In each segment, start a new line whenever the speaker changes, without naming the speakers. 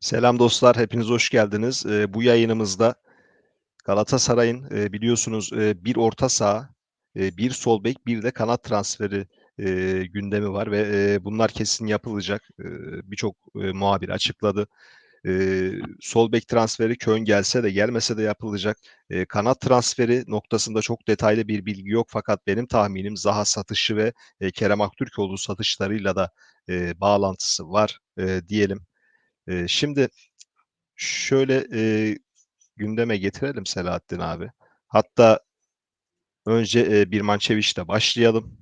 Selam dostlar, hepiniz hoş geldiniz. Eee, bu yayınımızda Galatasaray'ın eee, biliyorsunuz eee, bir orta saha, eee, bir sol bek, bir de kanat transferi gündemi var ve bunlar kesin yapılacak. Birçok muhabir açıkladı. Sol bek transferi Köln gelse de gelmese de yapılacak. Kanat transferi noktasında çok detaylı bir bilgi yok fakat benim tahminim Zaha satışı ve Kerem Aktürkoğlu satışlarıyla da bağlantısı var diyelim. Eee, şimdi Şöyle, eee, gündeme getirelim Selahattin abi. Hatta önce, eee, Birmançeviç'le başlayalım.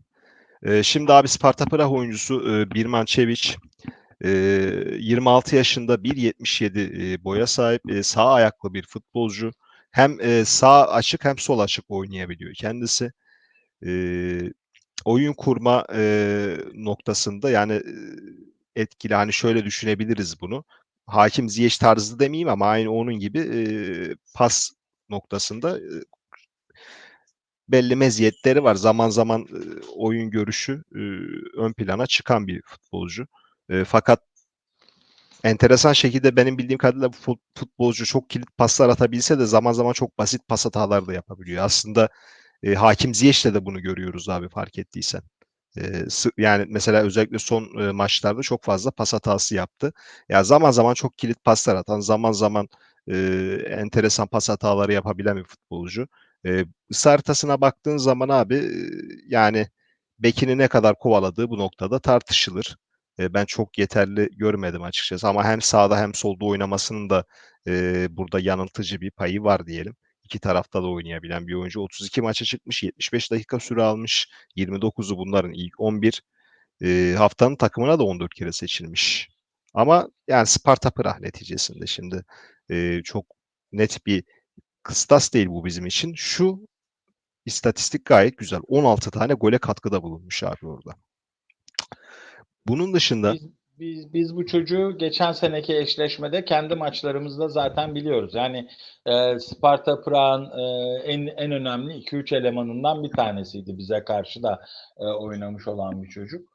Eee, şimdi abi Sparta Prag oyuncusu, eee, Birmançeviç, eee, 26 yaşında 1.77, eee, boya sahip, eee, sağ ayaklı bir futbolcu. Hem, eee, sağ açık hem sol açık oynayabiliyor kendisi. Eee, oyun kurma, eee, noktasında yani, eee, etkili. Hani, şöyle düşünebiliriz bunu. Hakim Ziyech tarzı demeyeyim ama aynı onun gibi, eee, pas noktasında, eee, belli meziyetleri var. Zaman zaman, eee, oyun görüşü, eee, ön plana çıkan bir futbolcu. Eee, fakat enteresan şekilde benim bildiğim kadarıyla futbolcu çok kilit paslar atabilse de zaman zaman çok basit pas hataları da yapabiliyor. Aslında, eee, Hakim Ziyech'te de bunu görüyoruz abi fark ettiysen. Yani mesela özellikle son, maçlarda çok fazla pas hatası yaptı. Ya, zaman zaman çok kilit paslar atan, zaman zaman, eee, enteresan pas hataları yapabilen bir futbolcu. Eee, ısı baktığın zaman abi, yani bekini ne kadar kovaladığı bu noktada tartışılır. Eee, ben çok yeterli görmedim açıkçası ama hem sağda hem solda oynamasının da, eee, burada yanıltıcı bir payı var diyelim. İki tarafta da oynayabilen bir oyuncu. 32 maça çıkmış, 75 dakika süre almış. 29'u bunların ilk 11. Eee, haftanın takımına da 14 kere seçilmiş. Ama yani Sparta Prag neticesinde şimdi eee, çok net bir kıstas değil bu bizim için. Şu istatistik gayet güzel. 16 tane gole katkıda bulunmuş abi orada. Bunun dışında
Biz, biz, bu çocuğu geçen seneki eşleşmede kendi maçlarımızda zaten biliyoruz. Yani e, Sparta Prag'ın e, en, en önemli 2-3 elemanından bir tanesiydi bize karşı da e, oynamış olan bir çocuk.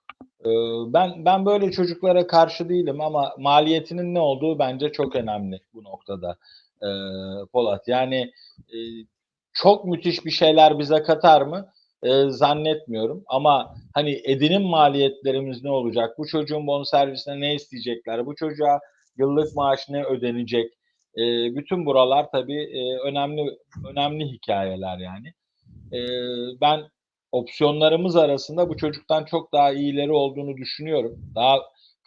E, ben ben böyle çocuklara karşı değilim ama maliyetinin ne olduğu bence çok önemli bu noktada e, Polat. Yani e, çok müthiş bir şeyler bize katar mı? E, zannetmiyorum. Ama hani edinim maliyetlerimiz ne olacak? Bu çocuğun bonservisine ne isteyecekler? Bu çocuğa yıllık maaş ne ödenecek? E, bütün buralar tabii e, önemli önemli hikayeler yani. E, ben opsiyonlarımız arasında bu çocuktan çok daha iyileri olduğunu düşünüyorum. Daha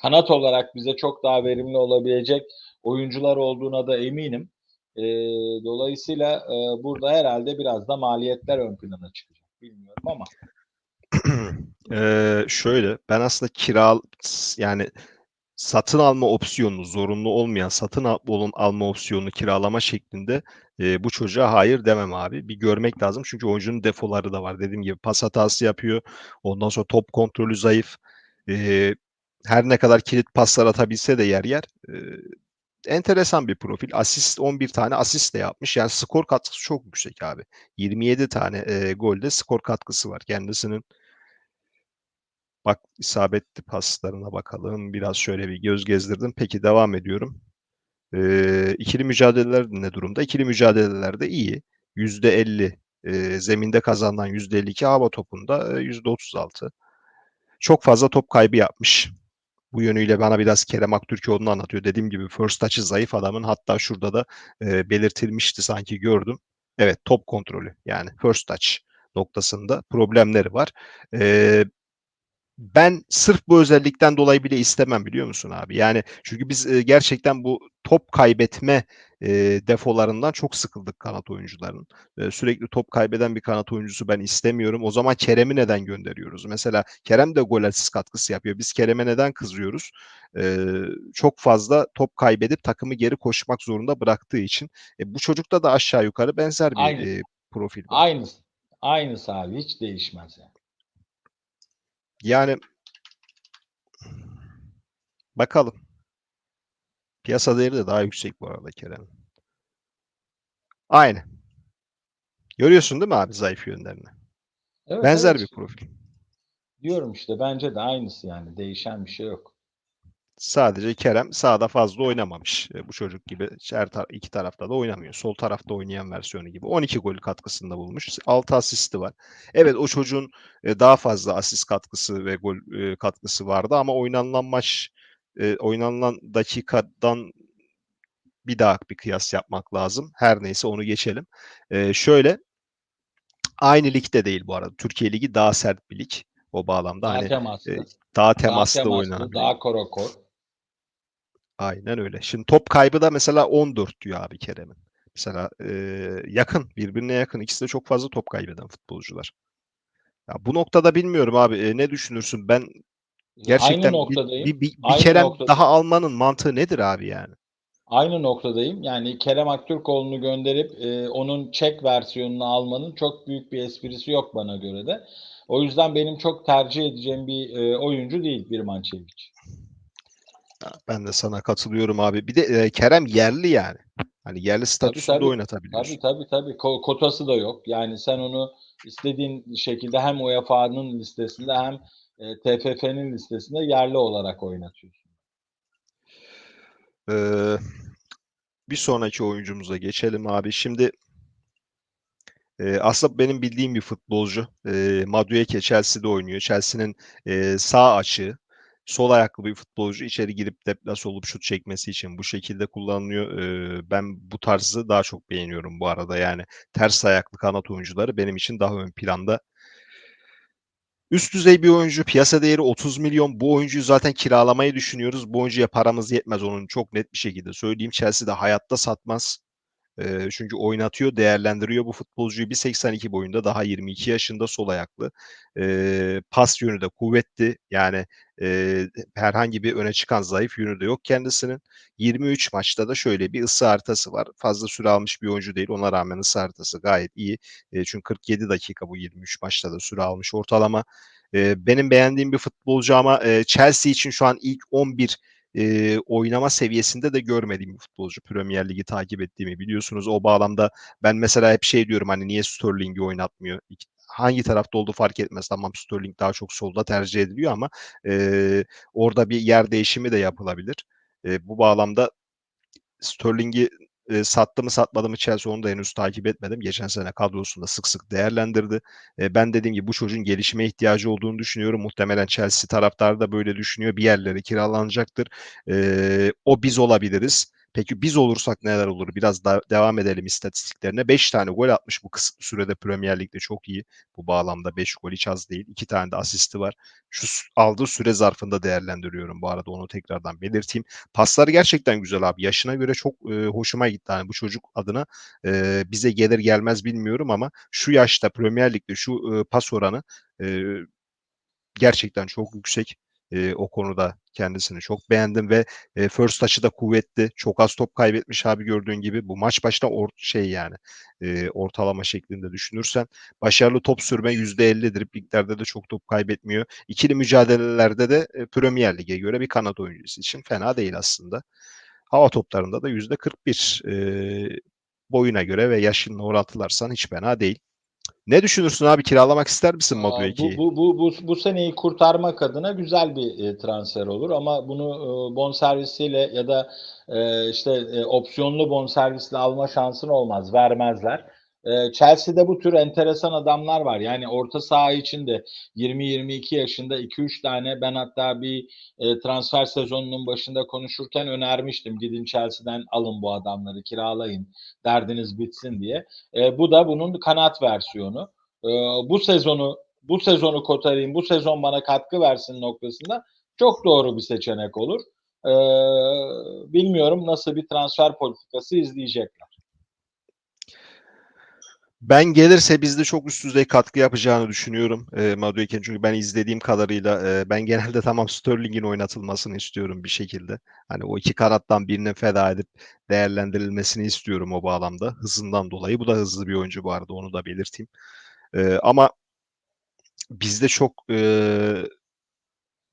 kanat olarak bize çok daha verimli olabilecek oyuncular olduğuna da eminim. E, dolayısıyla e, burada herhalde biraz da maliyetler ön plana çıkacak bilmiyorum ama.
Eee, şöyle, ben aslında kira yani satın alma opsiyonunu, zorunlu olmayan satın al alma opsiyonunu kiralama şeklinde, eee, bu çocuğa hayır demem abi. Bir görmek lazım çünkü oyuncunun defoları da var. Dediğim gibi pas hatası yapıyor. Ondan sonra top kontrolü zayıf. Eee, her ne kadar kilit paslar atabilse de yer yer, eee, enteresan bir profil. Asist 11 tane asist de yapmış. Yani skor katkısı çok yüksek abi. 27 tane, eee, golde skor katkısı var kendisinin. Bak isabetli paslarına bakalım. Biraz şöyle bir göz gezdirdim. Peki devam ediyorum. Eee, ikili mücadeleler ne durumda? İkili mücadelelerde iyi. %50 eee, zeminde kazanılan %52 hava topunda eee, %36. Çok fazla top kaybı yapmış. Bu yönüyle bana biraz Kerem Aktürkoğlu'nu anlatıyor. Dediğim gibi first touch'ı zayıf adamın. Hatta şurada da eee, belirtilmişti sanki gördüm. Evet top kontrolü yani first touch noktasında problemleri var. Eee ben sırf bu özellikten dolayı bile istemem biliyor musun abi? Yani çünkü biz gerçekten bu top kaybetme e, defolarından çok sıkıldık kanat oyuncularının. E, sürekli top kaybeden bir kanat oyuncusu ben istemiyorum. O zaman Kerem'i neden gönderiyoruz? Mesela Kerem de gol asist katkısı yapıyor. Biz Kerem'e neden kızıyoruz? E, çok fazla top kaybedip takımı geri koşmak zorunda bıraktığı için. E, bu çocukta da aşağı yukarı benzer bir
Aynı.
e, profil var.
Aynısı. Aynısı abi hiç değişmez yani.
Yani bakalım. Piyasa değeri de daha yüksek bu arada Kerem. Aynı. Görüyorsun değil mi abi zayıf yönlerini?
Evet,
Benzer
evet.
bir profil.
Diyorum işte bence de aynısı yani değişen bir şey yok.
Sadece Kerem sağda fazla oynamamış. E, bu çocuk gibi her tar- iki tarafta da oynamıyor. Sol tarafta oynayan versiyonu gibi. 12 gol katkısında bulmuş. 6 asisti var. Evet o çocuğun e, daha fazla asist katkısı ve gol e, katkısı vardı ama oynanılan maç oynanılan dakikadan bir daha bir kıyas yapmak lazım. Her neyse onu geçelim. Şöyle aynı ligde değil bu arada. Türkiye Ligi daha sert bir lig o bağlamda.
Daha
hani
temaslı.
e, daha
daha
temaslı
temaslı,
oynanan.
daha korokor.
Aynen öyle. Şimdi top kaybı da mesela 14 diyor abi Kerem'in. Mesela e, yakın, birbirine yakın. İkisi de çok fazla top kaybeden futbolcular. Ya bu noktada bilmiyorum abi e, ne düşünürsün? Ben gerçekten
Aynı noktadayım.
bir, bir, bir
Aynı
Kerem
noktada-
daha almanın mantığı nedir abi yani?
Aynı noktadayım. Yani Kerem Aktürkoğlu'nu gönderip e, onun Çek versiyonunu almanın çok büyük bir esprisi yok bana göre de. O yüzden benim çok tercih edeceğim bir e, oyuncu değil bir Mançevic.
Ben de sana katılıyorum abi. Bir de e, Kerem yerli yani. Hani yerli statüsünde
tabii.
oynatabiliyorsun.
Tabii tabii tabii. Ko- kotası da yok. Yani sen onu istediğin şekilde hem UEFA'nın listesinde hem e, TFF'nin listesinde yerli olarak oynatıyorsun.
Ee, bir sonraki oyuncumuza geçelim abi. Şimdi e, aslında benim bildiğim bir futbolcu. E, Madueke Chelsea'de oynuyor. Chelsea'nin e, sağ açığı. Sol ayaklı bir futbolcu içeri girip deplas olup şut çekmesi için bu şekilde kullanılıyor. Ben bu tarzı daha çok beğeniyorum bu arada. Yani ters ayaklı kanat oyuncuları benim için daha ön planda. Üst düzey bir oyuncu. Piyasa değeri 30 milyon. Bu oyuncuyu zaten kiralamayı düşünüyoruz. Bu oyuncuya paramız yetmez. Onun çok net bir şekilde söyleyeyim. Chelsea'de hayatta satmaz. E, çünkü oynatıyor, değerlendiriyor bu futbolcuyu. 1.82 boyunda daha 22 yaşında sol ayaklı. E, pas yönü de kuvvetli. Yani e, herhangi bir öne çıkan zayıf yönü de yok kendisinin. 23 maçta da şöyle bir ısı haritası var. Fazla süre almış bir oyuncu değil. Ona rağmen ısı haritası gayet iyi. E, çünkü 47 dakika bu 23 maçta da süre almış ortalama. E, benim beğendiğim bir futbolcu ama e, Chelsea için şu an ilk 11 e, oynama seviyesinde de görmediğim bir futbolcu. Premier Ligi takip ettiğimi biliyorsunuz. O bağlamda ben mesela hep şey diyorum hani niye Sterling'i oynatmıyor? Hangi tarafta olduğu fark etmez. Tamam Sterling daha çok solda tercih ediliyor ama e, orada bir yer değişimi de yapılabilir. E, bu bağlamda Sterling'i e, sattı mı satmadı mı Chelsea onu da henüz takip etmedim. Geçen sene kadrosunda sık sık değerlendirdi. E, ben dediğim gibi bu çocuğun gelişime ihtiyacı olduğunu düşünüyorum. Muhtemelen Chelsea taraftarı da böyle düşünüyor. Bir yerlere kiralanacaktır. E, o biz olabiliriz. Peki biz olursak neler olur? Biraz da devam edelim istatistiklerine. 5 tane gol atmış bu kısıtlı sürede Premier Lig'de çok iyi. Bu bağlamda 5 gol hiç az değil. 2 tane de asisti var. Şu aldığı süre zarfında değerlendiriyorum bu arada onu tekrardan belirteyim. Pasları gerçekten güzel abi. Yaşına göre çok e, hoşuma gitti. Yani bu çocuk adına e, bize gelir gelmez bilmiyorum ama şu yaşta Premier Lig'de şu e, pas oranı e, gerçekten çok yüksek. E, o konuda kendisini çok beğendim ve e, first touch'ı da kuvvetli. Çok az top kaybetmiş abi gördüğün gibi. Bu maç başta or şey yani e, ortalama şeklinde düşünürsen başarılı top sürme %50'dir. Dribliklerde de çok top kaybetmiyor. İkili mücadelelerde de e, Premier Lig'e göre bir kanat oyuncusu için fena değil aslında. Hava toplarında da %41 e, boyuna göre ve yaşınla orantılarsan hiç fena değil. Ne düşünürsün abi? Kiralamak ister misin
Aa,
Madueke'yi?
Bu, bu, bu, bu, bu seneyi kurtarmak adına güzel bir e, transfer olur ama bunu e, bonservisiyle ya da e, işte e, opsiyonlu bonservisle alma şansın olmaz. Vermezler. E, Chelsea'de bu tür enteresan adamlar var. Yani orta saha için de 20-22 yaşında 2-3 tane ben hatta bir e, transfer sezonunun başında konuşurken önermiştim. Gidin Chelsea'den alın bu adamları kiralayın derdiniz bitsin diye. E, bu da bunun kanat versiyonu. E, bu sezonu bu sezonu kotarayım, bu sezon bana katkı versin noktasında çok doğru bir seçenek olur. E, bilmiyorum nasıl bir transfer politikası izleyecekler.
Ben gelirse bizde çok üst düzey katkı yapacağını düşünüyorum e, Madueke'nin. Çünkü ben izlediğim kadarıyla e, ben genelde tamam Sterling'in oynatılmasını istiyorum bir şekilde. Hani o iki kanattan birini feda edip değerlendirilmesini istiyorum o bağlamda. Hızından dolayı. Bu da hızlı bir oyuncu bu arada onu da belirteyim. E, ama bizde çok e,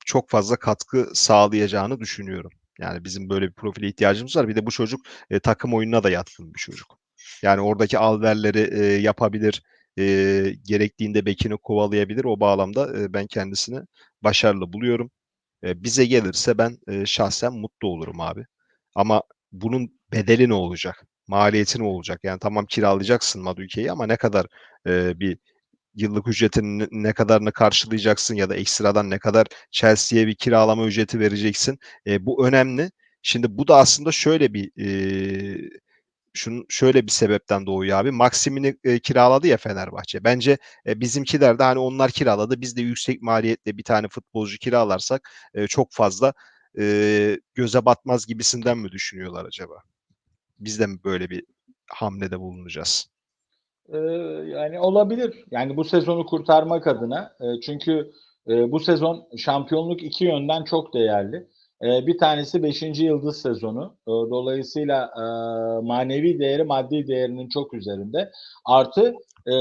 çok fazla katkı sağlayacağını düşünüyorum. Yani bizim böyle bir profile ihtiyacımız var. Bir de bu çocuk e, takım oyununa da yatkın bir çocuk. Yani oradaki alverleri e, yapabilir. E, gerektiğinde bekini kovalayabilir. O bağlamda e, ben kendisini başarılı buluyorum. E, bize gelirse ben e, şahsen mutlu olurum abi. Ama bunun bedeli ne olacak? Maliyeti ne olacak? Yani tamam kiralayacaksın Maduike'yi ama ne kadar e, bir yıllık ücretinin ne- ne kadarını karşılayacaksın ya da ekstradan ne kadar Chelsea'ye bir kiralama ücreti vereceksin. E, bu önemli. Şimdi bu da aslında şöyle bir e, şunun şöyle bir sebepten doğuyor abi. Maxim'ini e, kiraladı ya Fenerbahçe. Bence e, bizimkiler de hani onlar kiraladı. Biz de yüksek maliyetle bir tane futbolcu kiralarsak e, çok fazla e, göze batmaz gibisinden mi düşünüyorlar acaba? Biz de mi böyle bir hamlede bulunacağız?
Ee, yani olabilir. Yani bu sezonu kurtarmak adına. E, çünkü e, bu sezon şampiyonluk iki yönden çok değerli. E, bir tanesi 5. yıldız sezonu. E, dolayısıyla e, manevi değeri maddi değerinin çok üzerinde. Artı e,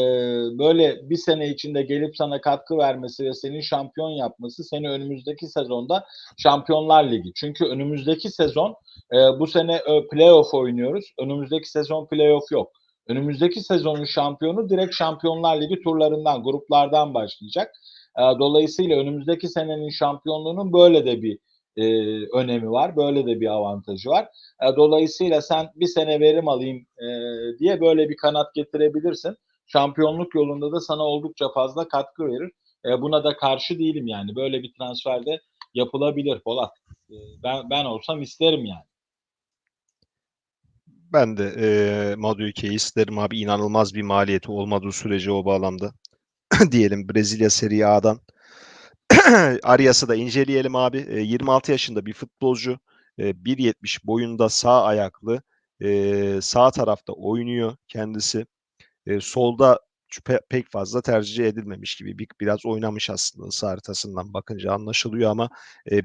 böyle bir sene içinde gelip sana katkı vermesi ve senin şampiyon yapması seni önümüzdeki sezonda Şampiyonlar Ligi. Çünkü önümüzdeki sezon e, bu sene e, playoff oynuyoruz. Önümüzdeki sezon playoff yok. Önümüzdeki sezonun şampiyonu direkt Şampiyonlar Ligi turlarından, gruplardan başlayacak. E, dolayısıyla önümüzdeki senenin şampiyonluğunun böyle de bir e, önemi var, böyle de bir avantajı var. E, dolayısıyla sen bir sene verim alayım e, diye böyle bir kanat getirebilirsin. Şampiyonluk yolunda da sana oldukça fazla katkı verir. E, buna da karşı değilim yani. Böyle bir transferde yapılabilir Polat. E, ben ben olsam isterim yani.
Ben de e, Maduike'yi isterim abi. İnanılmaz bir maliyeti olmadığı sürece o bağlamda. Diyelim Brezilya Serie A'dan. Arias'ı da inceleyelim abi. E, 26 yaşında bir futbolcu. E, 1.70 boyunda sağ ayaklı. E, sağ tarafta oynuyor kendisi. E, solda pe- pek fazla tercih edilmemiş gibi. Bir, biraz oynamış aslında ısı haritasından bakınca anlaşılıyor ama e,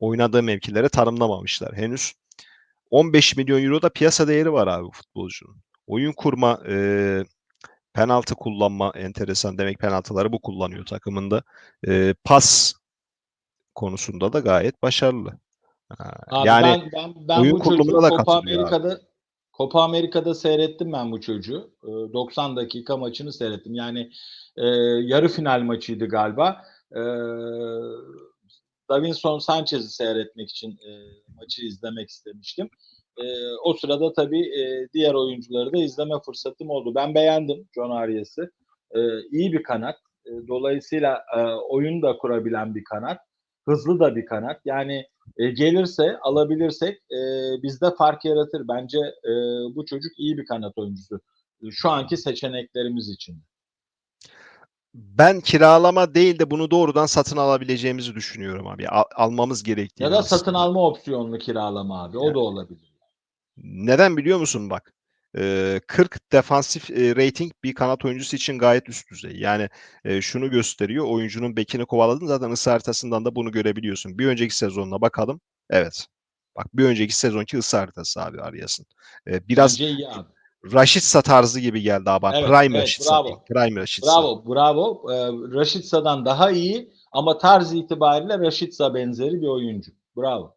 oynadığı mevkilere tanımlamamışlar henüz. 15 milyon euro da piyasa değeri var abi futbolcunun. Oyun kurma, e, penaltı kullanma enteresan. Demek penaltıları bu kullanıyor takımında. E, pas konusunda da gayet başarılı.
Abi
yani
ben ben ben
oyun
bu çocuğu
da
Copa
katılıyor abi.
Amerika'da Copa Amerika'da seyrettim ben bu çocuğu. Ee, 90 dakika maçını seyrettim. Yani e, yarı final maçıydı galiba. Ee, Davinson Sanchez'i seyretmek için e, maçı izlemek istemiştim. E, o sırada tabii e, diğer oyuncuları da izleme fırsatım oldu. Ben beğendim John Arias'ı. E, iyi bir kanat. E, dolayısıyla e, oyun da kurabilen bir kanat. Hızlı da bir kanat. Yani e, gelirse, alabilirsek e, bizde fark yaratır. Bence e, bu çocuk iyi bir kanat oyuncusu. Şu anki seçeneklerimiz için.
Ben kiralama değil de bunu doğrudan satın alabileceğimizi düşünüyorum abi. Al- almamız gerektiğini
Ya da
aslında.
satın alma opsiyonlu kiralama abi. O
Yani.
da olabilir.
Neden biliyor musun bak? Ee, 40 defansif rating bir kanat oyuncusu için gayet üst düzey. Yani şunu gösteriyor. Oyuncunun bekini kovaladın zaten ısı haritasından da bunu görebiliyorsun. Bir önceki sezonuna bakalım. Evet. Bak bir önceki sezonki ısı haritası abi Arias'ın. Ee, biraz. Raşitsa tarzı gibi geldi abi.
Evet,
Prime
evet,
Raşitsa.
bravo.
Prime Raşitsa.
Bravo, bravo. Raşitsa'dan daha iyi ama tarz itibariyle Raşitsa benzeri bir oyuncu. Bravo.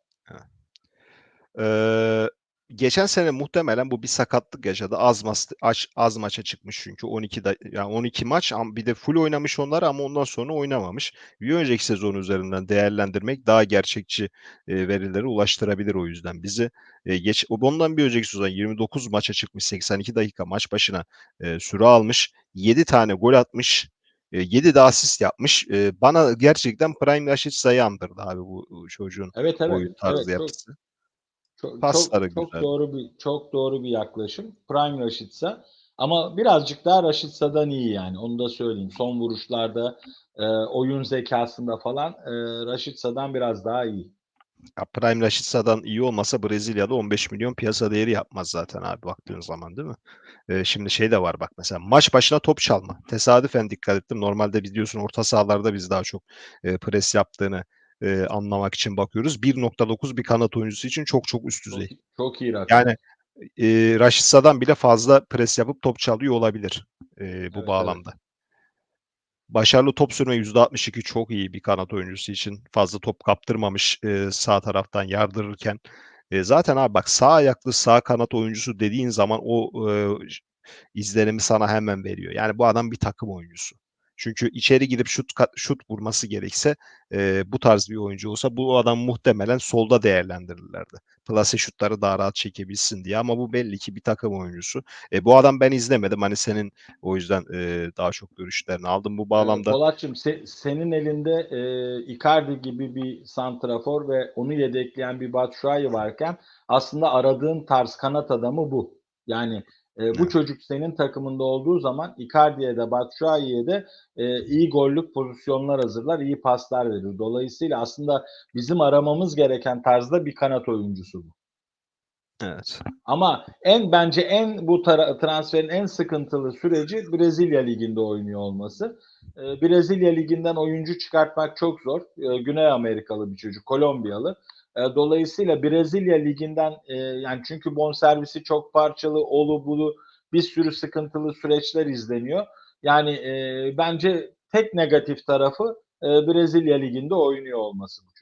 Ee, geçen sene muhtemelen bu bir sakatlık yaşadı. Az, mas aç- az maça çıkmış çünkü 12 da yani 12 maç ama bir de full oynamış onlar ama ondan sonra oynamamış. Bir önceki sezon üzerinden değerlendirmek daha gerçekçi e, verilere ulaştırabilir o yüzden bizi. E, geç ondan bir önceki sezon 29 maça çıkmış 82 dakika maç başına e, süre almış. 7 tane gol atmış. 7 de asist yapmış. E, bana gerçekten Prime Rashid andırdı abi bu, çocuğun
Evet evet.
oyun tarzı
evet,
yapısı.
çok,
Pasları
çok, çok
güzel.
doğru bir çok doğru bir yaklaşım. Prime Raşitsa ama birazcık daha Raşitsa'dan iyi yani. Onu da söyleyeyim. Son vuruşlarda, e, oyun zekasında falan e, Raşitsa'dan biraz daha iyi.
Ya Prime Rashica'dan iyi olmasa Brezilya'da 15 milyon piyasa değeri yapmaz zaten abi baktığın zaman değil mi? Ee, şimdi şey de var bak mesela maç başına top çalma. Tesadüfen dikkat ettim. Normalde biliyorsun orta sahalarda biz daha çok e, pres yaptığını e, anlamak için bakıyoruz. 1.9 bir kanat oyuncusu için çok çok üst
Çok,
düzey.
çok iyi rakam.
Yani e, Rashica'dan bile fazla pres yapıp top çalıyor olabilir e, bu
Evet,
bağlamda. Başarılı top sürme %62 çok iyi bir kanat oyuncusu için. Fazla top kaptırmamış e, sağ taraftan yardırırken. E, zaten abi bak sağ ayaklı sağ kanat oyuncusu dediğin zaman o e, izlenimi sana hemen veriyor. Yani bu adam bir takım oyuncusu. Çünkü içeri girip şut şut vurması gerekse e, bu tarz bir oyuncu olsa bu adam muhtemelen solda değerlendirirlerdi. Plase şutları daha rahat çekebilsin diye ama bu belli ki bir takım oyuncusu. E, bu adam ben izlemedim. Hani senin o yüzden e, daha çok görüşlerini aldım bu bağlamda.
Polatçığım se- senin elinde e, Icardi gibi bir santrafor ve onu yedekleyen bir Batshuayi varken aslında aradığın tarz kanat adamı bu. Yani e, bu
Evet.
çocuk senin takımında olduğu zaman Icardi'ye de Batshuayi'ye de e, iyi gollük pozisyonlar hazırlar, iyi paslar verir. Dolayısıyla aslında bizim aramamız gereken tarzda bir kanat oyuncusu bu.
Evet.
Ama en bence en bu transferin en sıkıntılı süreci Brezilya liginde oynuyor olması. Ee, Brezilya liginden oyuncu çıkartmak çok zor. Ee, Güney Amerikalı bir çocuk, Kolombiyalı. Ee, dolayısıyla Brezilya liginden e, yani çünkü bonservisi çok parçalı, olu bulu bir sürü sıkıntılı süreçler izleniyor. Yani e, bence tek negatif tarafı e, Brezilya liginde oynuyor olması bu.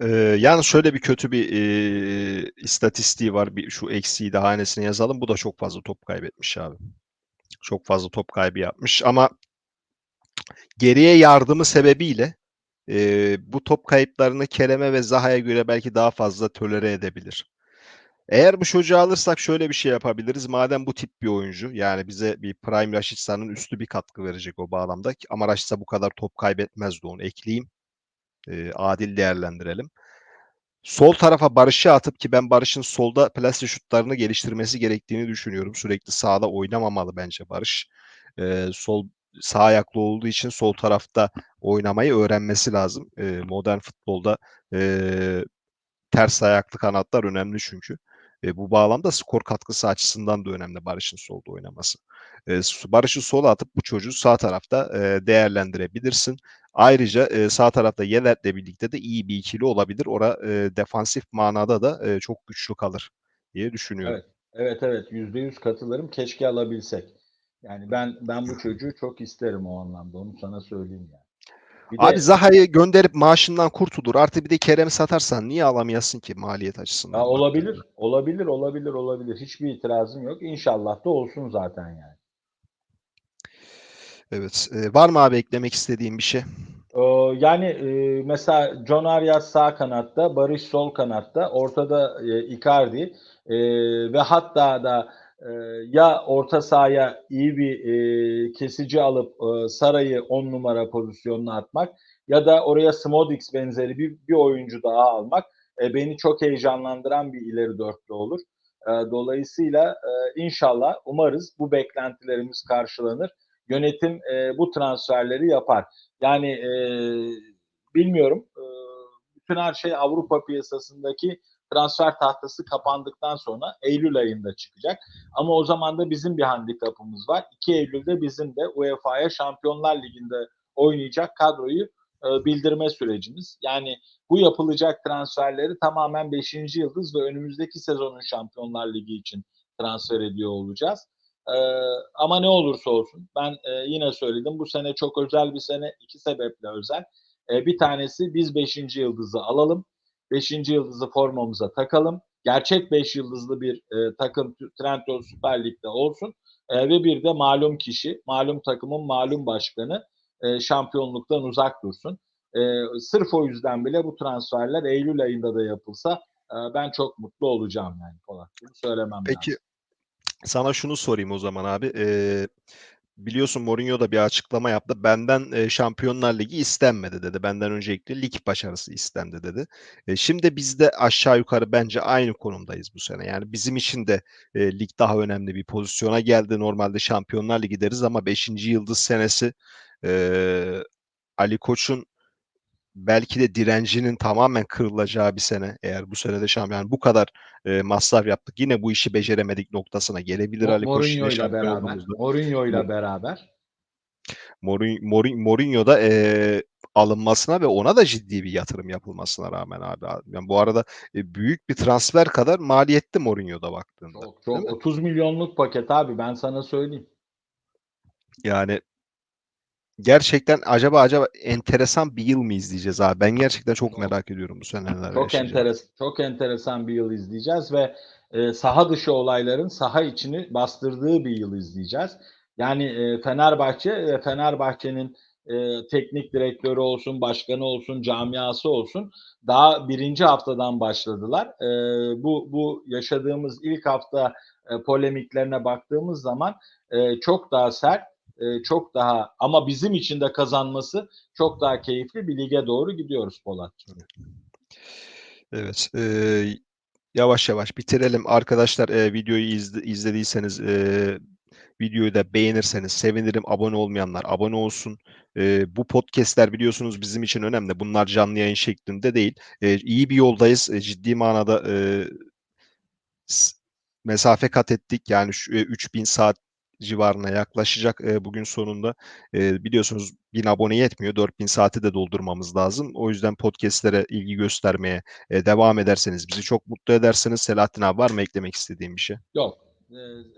Ee, yani şöyle bir kötü bir e, istatistiği var. Bir şu eksiği de hanesine yazalım. Bu da çok fazla top kaybetmiş abi. Çok fazla top kaybı yapmış ama geriye yardımı sebebiyle e, bu top kayıplarını Kerem'e ve Zaha'ya göre belki daha fazla tolere edebilir. Eğer bu çocuğu alırsak şöyle bir şey yapabiliriz. Madem bu tip bir oyuncu yani bize bir Prime Raşitsa'nın üstü bir katkı verecek o bağlamda. Ama Raşitsa bu kadar top kaybetmezdi onu ekleyeyim. E, adil değerlendirelim. Sol tarafa Barış'ı atıp ki ben Barış'ın solda plase şutlarını geliştirmesi gerektiğini düşünüyorum. Sürekli sağda oynamamalı bence Barış. Ee, sol sağ ayaklı olduğu için sol tarafta oynamayı öğrenmesi lazım. Ee, modern futbolda e, ters ayaklı kanatlar önemli çünkü. E, bu bağlamda skor katkısı açısından da önemli Barış'ın solda oynaması. E, Barış'ı sola atıp bu çocuğu sağ tarafta e, değerlendirebilirsin. Ayrıca e, sağ tarafta Yeler'le birlikte de iyi bir ikili olabilir. Ora e, defansif manada da e, çok güçlü kalır diye düşünüyorum.
Evet, evet, evet. Yüzde yüz katılırım. Keşke alabilsek. Yani ben ben bu çocuğu çok isterim o anlamda. Onu sana söyleyeyim yani. Bir de
Abi Zaha'yı gönderip maaşından kurtulur. Artı bir de Kerem'i satarsan niye alamayasın ki maliyet açısından?
ya olabilir, olabilir, olabilir, olabilir. Hiçbir itirazım yok. İnşallah da olsun zaten yani.
Evet. E, var mı abi eklemek istediğin bir şey?
Ee, yani e, mesela John Arias sağ kanatta, Barış sol kanatta, ortada e, Icardi e, ve hatta da e, ya orta sahaya iyi bir e, kesici alıp e, Saray'ı 10 numara pozisyonuna atmak ya da oraya Smodix benzeri bir, bir oyuncu daha almak e, beni çok heyecanlandıran bir ileri dörtlü olur. E, dolayısıyla e, inşallah umarız bu beklentilerimiz karşılanır. Yönetim e, bu transferleri yapar. Yani e, bilmiyorum. E, bütün her şey Avrupa piyasasındaki transfer tahtası kapandıktan sonra Eylül ayında çıkacak. Ama o zaman da bizim bir handikapımız var. 2 Eylül'de bizim de UEFA'ya Şampiyonlar Ligi'nde oynayacak kadroyu e, bildirme sürecimiz. Yani bu yapılacak transferleri tamamen 5. yıldız ve önümüzdeki sezonun Şampiyonlar Ligi için transfer ediyor olacağız. Ee, ama ne olursa olsun ben e, yine söyledim bu sene çok özel bir sene iki sebeple özel. Ee, bir tanesi biz 5. yıldızı alalım. 5. yıldızı formamıza takalım. Gerçek 5 yıldızlı bir e, takım Trendyol Süper Lig'de olsun. E, ve bir de malum kişi, malum takımın malum başkanı e, şampiyonluktan uzak dursun. E, sırf o yüzden bile bu transferler Eylül ayında da yapılsa e, ben çok mutlu olacağım yani Polat. Bunu söylemem
Peki
lazım.
sana şunu sorayım o zaman abi. Ee, biliyorsun Mourinho da bir açıklama yaptı. Benden e, Şampiyonlar Ligi istenmedi dedi. Benden öncelikle lig başarısı istendi dedi. E, şimdi biz de aşağı yukarı bence aynı konumdayız bu sene. Yani bizim için de e, lig daha önemli bir pozisyona geldi. Normalde Şampiyonlar Ligi deriz ama 5. yıldız senesi e, Ali Koç'un belki de direncinin tamamen kırılacağı bir sene. Eğer bu sene de şampiyon yani bu kadar e, masraf yaptık. Yine bu işi beceremedik noktasına gelebilir
Mo-
Ali Koç
ile beraber. Mourinho ile beraber.
Mourinho, Mourinho, da e, alınmasına ve ona da ciddi bir yatırım yapılmasına rağmen abi. Yani bu arada e, büyük bir transfer kadar maliyetli Mourinho'da baktığında.
Çok çok
mi?
30 milyonluk paket abi ben sana söyleyeyim.
Yani gerçekten acaba acaba enteresan bir yıl mı izleyeceğiz abi? Ben gerçekten çok merak ediyorum bu sene neler
Çok
yaşayacağız.
enteres çok enteresan bir yıl izleyeceğiz ve e, saha dışı olayların saha içini bastırdığı bir yıl izleyeceğiz. Yani e, Fenerbahçe ve Fenerbahçe'nin e, teknik direktörü olsun, başkanı olsun, camiası olsun daha birinci haftadan başladılar. E, bu bu yaşadığımız ilk hafta e, polemiklerine baktığımız zaman e, çok daha sert, e, çok daha ama bizim için de kazanması çok daha keyifli bir lige doğru gidiyoruz Polat.
Evet. E, yavaş yavaş bitirelim. Arkadaşlar e, videoyu izle, izlediyseniz e, videoyu da beğenirseniz sevinirim. Abone olmayanlar abone olsun. E, bu podcastler biliyorsunuz bizim için önemli. Bunlar canlı yayın şeklinde değil. E, iyi bir yoldayız. E, ciddi manada e, mesafe kat ettik. Yani şu, e, 3000 saat civarına yaklaşacak e, bugün sonunda. E, biliyorsunuz 1000 abone yetmiyor. 4000 saati de doldurmamız lazım. O yüzden podcastlere ilgi göstermeye e, devam ederseniz bizi çok mutlu edersiniz. Selahattin abi var mı eklemek istediğim bir şey?
Yok.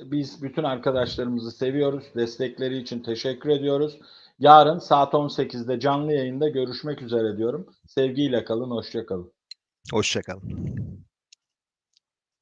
Biz bütün arkadaşlarımızı seviyoruz. Destekleri için teşekkür ediyoruz. Yarın saat 18'de canlı yayında görüşmek üzere diyorum. Sevgiyle kalın, hoşça kalın.
Hoşçakalın.